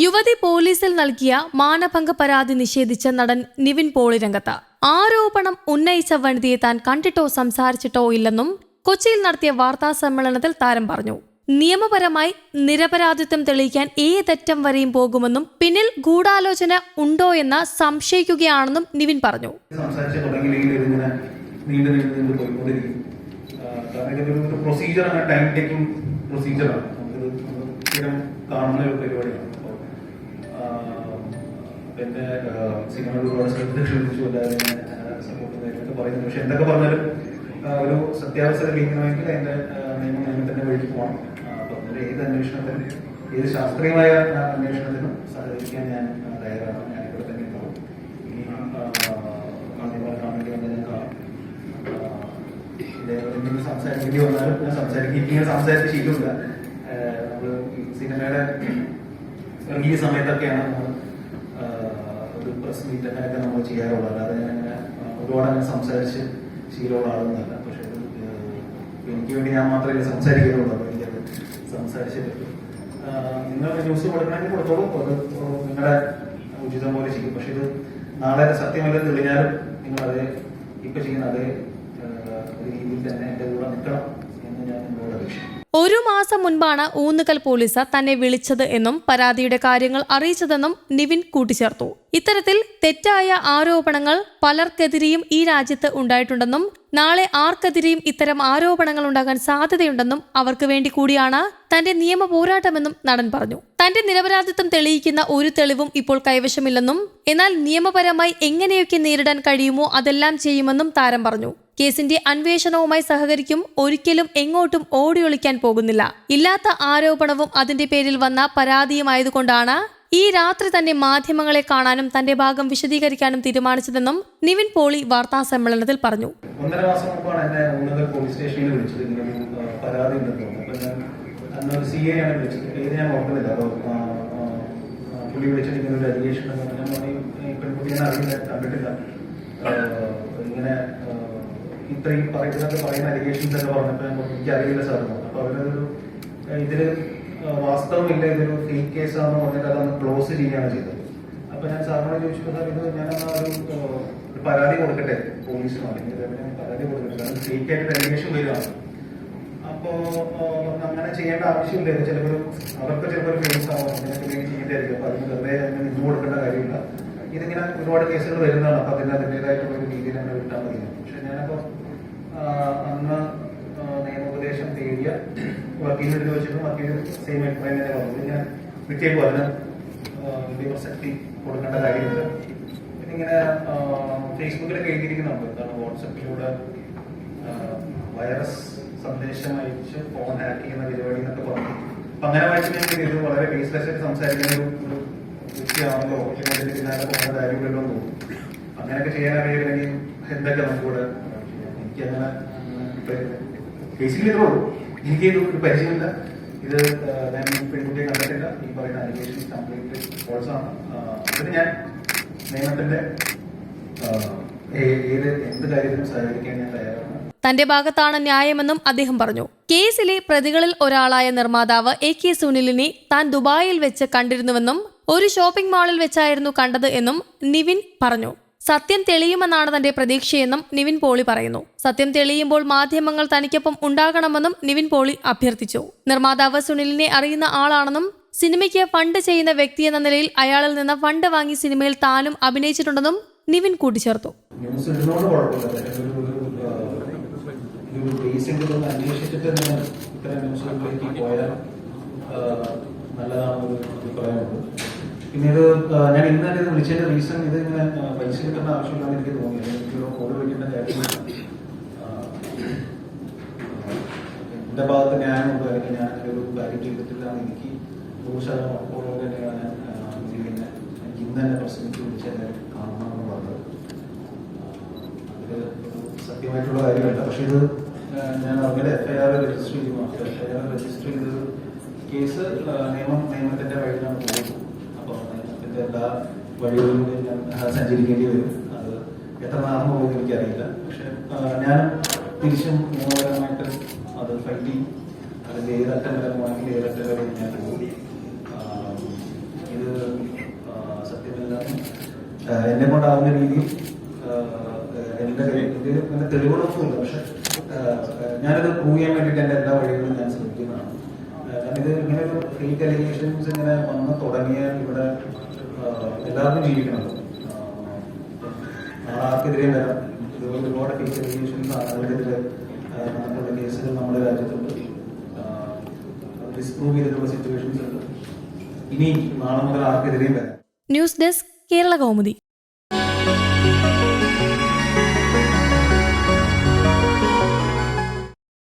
യുവതി പോലീസിൽ നൽകിയ മാനഭംഗ പരാതി നിഷേധിച്ച നടൻ നിവിൻ പോളി രംഗത്ത്. ആരോപണം ഉന്നയിച്ച വനിതയെ താൻ കണ്ടിട്ടോ സംസാരിച്ചിട്ടോ ഇല്ലെന്നും കൊച്ചിയിൽ നടത്തിയ വാർത്താ സമ്മേളനത്തിൽ താരം പറഞ്ഞു. നിയമപരമായി നിരപരാധിത്വം തെളിയിക്കാൻ ഏതറ്റം വരെയും പോകുമെന്നും പിന്നിൽ ഗൂഢാലോചന ഉണ്ടോ എന്ന് സംശയിക്കുകയാണെന്നും നിവിൻ പറഞ്ഞു. പ്രൊസീജിയറാണ് ടൈം ടേക്കിംഗ് സ്ഥിരം കാണുന്ന ഒരു പരിപാടിയാണ്. പിന്നെ സിനിമകൾ ഒരുപാട് ശ്രദ്ധ ക്ഷണിച്ചു എല്ലാവരും സപ്പോർട്ട് പറയുന്നത് പറയുന്നു. പക്ഷെ എന്തൊക്കെ പറഞ്ഞാലും ഒരു സത്യാവസ്ഥ ലീനമെങ്കിൽ അതിന്റെ നിയമ നിയമം നിയമത്തിന്റെ വഴിക്ക് പോകണം. അപ്പൊ അതിന്റെ ഏത് അന്വേഷണത്തിനും ഏത് ശാസ്ത്രീയമായ അന്വേഷണത്തിനും സഹകരിക്കാൻ ഞാൻ തയ്യാറാണ്. ഞാൻ ഇവിടെ തന്നെ ഉണ്ടാവും ഇനി മാധ്യമങ്ങൾ കാണേണ്ടി ഞാൻ കാണും. എന്തെങ്കിലും സംസാരിക്കേണ്ടി വന്നാലും ഞാൻ സംസാരിക്കും. ഇങ്ങനെ നമ്മൾ സിനിമയുടെ ഈ സമയത്തൊക്കെയാണ് പ്രസ് മീറ്റ് നമ്മൾ ചെയ്യാറുള്ളൂ. അല്ലാതെ ഞാൻ ഒരുപാട് അങ്ങനെ സംസാരിച്ച് ശീലമുള്ള പക്ഷെ എനിക്ക് വേണ്ടി ഞാൻ മാത്രമേ സംസാരിക്കുന്നുള്ളൂ അപ്പോൾ എനിക്കത് സംസാരിച്ചേ നിങ്ങൾ ന്യൂസ് കൊടുക്കണമെങ്കിൽ കൊടുത്തോളൂ. അത് നിങ്ങളുടെ ഉചിതം പോലെ ചെയ്യും. പക്ഷെ ഇത് നാളെ സത്യമല്ല തെളിഞ്ഞാലും നിങ്ങൾ അതേ ഇപ്പൊ ചെയ്യുന്ന അതേ രീതിയിൽ തന്നെ എന്റെ കൂടെ നിൽക്കണം എന്ന് ഞാൻ നിങ്ങളോട് അപേക്ഷിക്കുന്നു ഒരു മാസം മുൻപാണ് ഊന്നുകൽ പോലീസ് തന്നെ വിളിച്ചത് എന്നും പരാതിയുടെ കാര്യങ്ങൾ അറിയിച്ചതെന്നും നിവിൻ കൂട്ടിച്ചേർത്തു. ഇത്തരത്തിൽ തെറ്റായ ആരോപണങ്ങൾ പലർക്കെതിരെയും ഈ രാജ്യത്ത് ഉണ്ടായിട്ടുണ്ടെന്നും നാളെ ആർക്കെതിരെയും ഇത്തരം ആരോപണങ്ങൾ ഉണ്ടാകാൻ സാധ്യതയുണ്ടെന്നും അവർക്ക് വേണ്ടി കൂടിയാണ് തന്റെ നിയമ പോരാട്ടമെന്നും നടൻ പറഞ്ഞു. തന്റെ നിരപരാധിത്വം തെളിയിക്കുന്ന ഒരു തെളിവും ഇപ്പോൾ കൈവശമില്ലെന്നും എന്നാൽ നിയമപരമായി എങ്ങനെയൊക്കെ നേരിടാൻ കഴിയുമോ അതെല്ലാം ചെയ്യുമെന്നും താരം പറഞ്ഞു. കേസിന്റെ അന്വേഷണവുമായി സഹകരിക്കും ഒരിക്കലും എങ്ങോട്ടും ഓടിയൊളിക്കാൻ പോകുന്നില്ല. ഇല്ലാത്ത ആരോപണവും അതിന്റെ പേരിൽ വന്ന പരാതിയുമായതുകൊണ്ടാണ് ഈ രാത്രി തന്നെ മാധ്യമങ്ങളെ കാണാനും തന്റെ ഭാഗം വിശദീകരിക്കാനും തീരുമാനിച്ചതെന്നും നിവിൻ പോളി വാർത്താ സമ്മേളനത്തിൽ പറഞ്ഞു. ഒന്നര എന്നെ പരാതി ആണ് വിളിച്ചത് പേര് ഞാൻ ഓർക്കുന്നില്ല അപ്പോൾ ആ, ആ, ആ, പുള്ളി വിളിച്ചിട്ട് ഇങ്ങനെ ഒരു അലിഗേഷൻ എന്ന് പറഞ്ഞാൽ ഞാൻ പറഞ്ഞു, ഈ പെൺകുട്ടി ഞാൻ അറിയില്ല കണ്ടിട്ടില്ല. ഇങ്ങനെ ഇത്രയും പറയുന്നതൊക്കെ പറയുന്ന അലിഗേഷൻസ് എന്ന് പറഞ്ഞപ്പോൾ ഞാൻ പറഞ്ഞു, എനിക്ക് അറിയില്ല സാറിന്. അപ്പൊ അവരൊരു ആ, ഇതിൽ വാസ്തവമില്ല ഇതൊരു ഫേക്ക് കേസാണെന്ന് പറഞ്ഞിട്ട് അതൊന്ന് ക്ലോസ് ചെയ്യുകയാണ് ചെയ്തത്. അപ്പൊ ഞാൻ സാറിനോട് ചോദിച്ചപ്പോൾ സാർ ഇത് ഞാൻ ആ, ഒരു പരാതി കൊടുക്കട്ടെ പോലീസിനോ അല്ലെങ്കിൽ പരാതി കൊടുക്കട്ടെ കാരണം ഫേക്ക് ആയിട്ട് അലിഗേഷൻ വരികയാണ്. അപ്പോ അങ്ങനെ ചെയ്യേണ്ട ആവശ്യമില്ല. ചിലപ്പോൾ അവർക്ക് ചിലപ്പോൾ ഫേസ് ആവും. അങ്ങനെ ചെയ്തായിരിക്കും അപ്പൊ അതിന് വെറുതെ അങ്ങനെ നിന്ന് കൊടുക്കേണ്ട കാര്യമില്ല. ഇതിങ്ങനെ ഒരുപാട് കേസുകൾ വരുന്നതാണ്. അപ്പൊ അതിന് അതിന്റെതായിട്ടുള്ള ഒരു രീതിയിൽ തന്നെ വിട്ടാൽ മതി. പക്ഷെ ഞാനപ്പം അന്ന് നിയമോപദേശം തേടിയ വക്കീലിനെടുത്ത് വെച്ചിട്ട് വക്കീൽ സെയിം അഭിപ്രായം തന്നെ പറഞ്ഞു. ഞാൻ വിട്ടേക്കും അതിന് വലിയ പ്രസക്തി കൊടുക്കേണ്ട കാര്യമില്ല. പിന്നെ ഇങ്ങനെ ഫേസ്ബുക്കിലൊക്കെ എഴുതിയിരിക്കുന്നുണ്ട്. എന്താണ് വാട്സപ്പിലൂടെ വൈറസ് സന്ദേശം അയച്ച് ഫോൺ ഹാക്ക് ചെയ്യുന്ന പരിപാടി എന്നൊക്കെ പറഞ്ഞു. അപ്പൊ അങ്ങനെ വായിച്ച് ഞാൻ ഇത് വളരെ ബേസ്ലെസ് ആയിട്ട് സംസാരിക്കുന്ന ഒരു വ്യക്തിയാണല്ലോ അതിന്റെ പിന്നാലെ പോകുന്ന കാര്യമില്ലല്ലോ തോന്നുന്നു. അങ്ങനെയൊക്കെ ചെയ്യാൻ അറിയില്ലെങ്കിൽ എന്തൊക്കെ നമുക്കിവിടെ എനിക്ക് അങ്ങനെ എനിക്ക് ഇത് ഒരു പരിചയമില്ല. ഇത് ഞാൻ പെൺകുട്ടിയെ കണ്ടിട്ടില്ല. ഈ പറയുന്ന അലിഗേഷൻ കംപ്ലീറ്റ് ഫോൾസ് ആണ്. അതിന് ഞാൻ നിയമത്തിന്റെ ഏത് എന്ത് കാര്യത്തിനും സഹകരിക്കാൻ ഞാൻ തയ്യാറാണ്. തന്റെ ഭാഗത്താണ് ന്യായമെന്നും അദ്ദേഹം പറഞ്ഞു. കേസിലെ പ്രതികളിൽ ഒരാളായ നിർമ്മാതാവ് എ കെ സുനിലിനെ താൻ ദുബായിൽ വെച്ച് കണ്ടിരുന്നുവെന്നും ഒരു ഷോപ്പിംഗ് മാളിൽ വെച്ചായിരുന്നു കണ്ടത് എന്നും നിവിൻ പറഞ്ഞു. സത്യം തെളിയുമെന്നാണ് തന്റെ പ്രതീക്ഷയെന്നും നിവിൻ പോളി പറയുന്നു. സത്യം തെളിയുമ്പോൾ മാധ്യമങ്ങൾ തനിക്കൊപ്പം ഉണ്ടാകണമെന്നും നിവിൻ പോളി അഭ്യർത്ഥിച്ചു. നിർമ്മാതാവ് സുനിലിനെ അറിയുന്ന ആളാണെന്നും സിനിമയ്ക്ക് ഫണ്ട് ചെയ്യുന്ന വ്യക്തി എന്ന നിലയിൽ അയാളിൽ നിന്ന് ഫണ്ട് വാങ്ങി സിനിമയിൽ താനും അഭിനയിച്ചിട്ടുണ്ടെന്നും നിവിൻ കൂട്ടിച്ചേർത്തു. ന്യൂസ് ഇടുന്നോണ്ട് പിന്നെ ആ, ഞാൻ ഇന്ന് തന്നെ ഇത് വിളിച്ചതിന്റെ റീസൺ ഇത് ഇങ്ങനെ പൈസ കിട്ടേണ്ട ആവശ്യമില്ലാന്ന് എനിക്ക് തോന്നിയത്. എനിക്കൊരു കോഡ് വയ്ക്കേണ്ട ആ, എന്റെ ഭാഗത്ത് ന്യായമുണ്ട് അല്ലെങ്കിൽ ഞാൻ ഒരു കാര്യം ചെയ്തിട്ടില്ല എന്ന് എനിക്ക് നൂറ് ശതമാനം ഉറപ്പുള്ളത് തന്നെയാണ് ഇതിനെ എനിക്ക് ഇന്ന് തന്നെ പ്രസംഗിച്ച് കാണണമെന്ന് പറഞ്ഞത്. സത്യമായിട്ടുള്ള കാര്യമല്ല പക്ഷെ ഇത് ഞാൻ അവരുടെ എഫ്ഐആർ രജിസ്റ്റർ ചെയ്തു എഫ്ഐആർ രജിസ്റ്റർ കേസ് നിയമം നിയമത്തിന്റെ വഴിയിലാണ് പോകുന്നത്. അപ്പോൾ വഴികളും എല്ലാ വഴികളിലും ഞാൻ സഞ്ചരിക്കേണ്ടി വരും. അത് എത്ര നാളെ പോകുന്നത് എനിക്കറിയില്ല. പക്ഷെ ഞാൻ തിരിച്ചും നിയമപരമായിട്ട് അത് ഫൈറ്റ് ചെയ്യും അതിന്റെ ഏതറ്റം വരെ പോകണമെങ്കിൽ ഏതറ്റം വരെ ഞാൻ പോകും ഇത് ഇത് എന്നെ കൊണ്ടാവുന്ന രീതിയിൽ എന്റെ ഇതിൽ ഉണ്ട് തെളിവുകളൊന്നുമില്ല. പക്ഷെ ഞാനത് പ്രൂവ് ചെയ്യാൻ വേണ്ടിയിട്ട് എന്റെ എല്ലാ വഴികളും ഞാൻ ശ്രമിക്കുന്നതാണ്. കാരണം ഇത് ഇങ്ങനെ ഒരു ഫേക്ക് അലിഗേഷൻസ് ഇങ്ങനെ വന്ന് തുടങ്ങിയാൽ ഇവിടെ എല്ലാവർക്കും ജീവിക്കണം. ആ, ആർക്കെതിരെയും വരാം. ഒരുപാട് കേസ് അലിഗേഷൻസ് ആളുകൾക്കെതിരെ ആ, കേസുകൾ നമ്മുടെ രാജ്യത്തുണ്ട്. ഡിസ്പ്രൂവ് ചെയ്തിട്ടുള്ള സിറ്റുവേഷൻസ് ഉണ്ട്. ഇനി നാളെ മുതൽ ആർക്കെതിരെയും വരാം. News desk Kerala Kaumudi.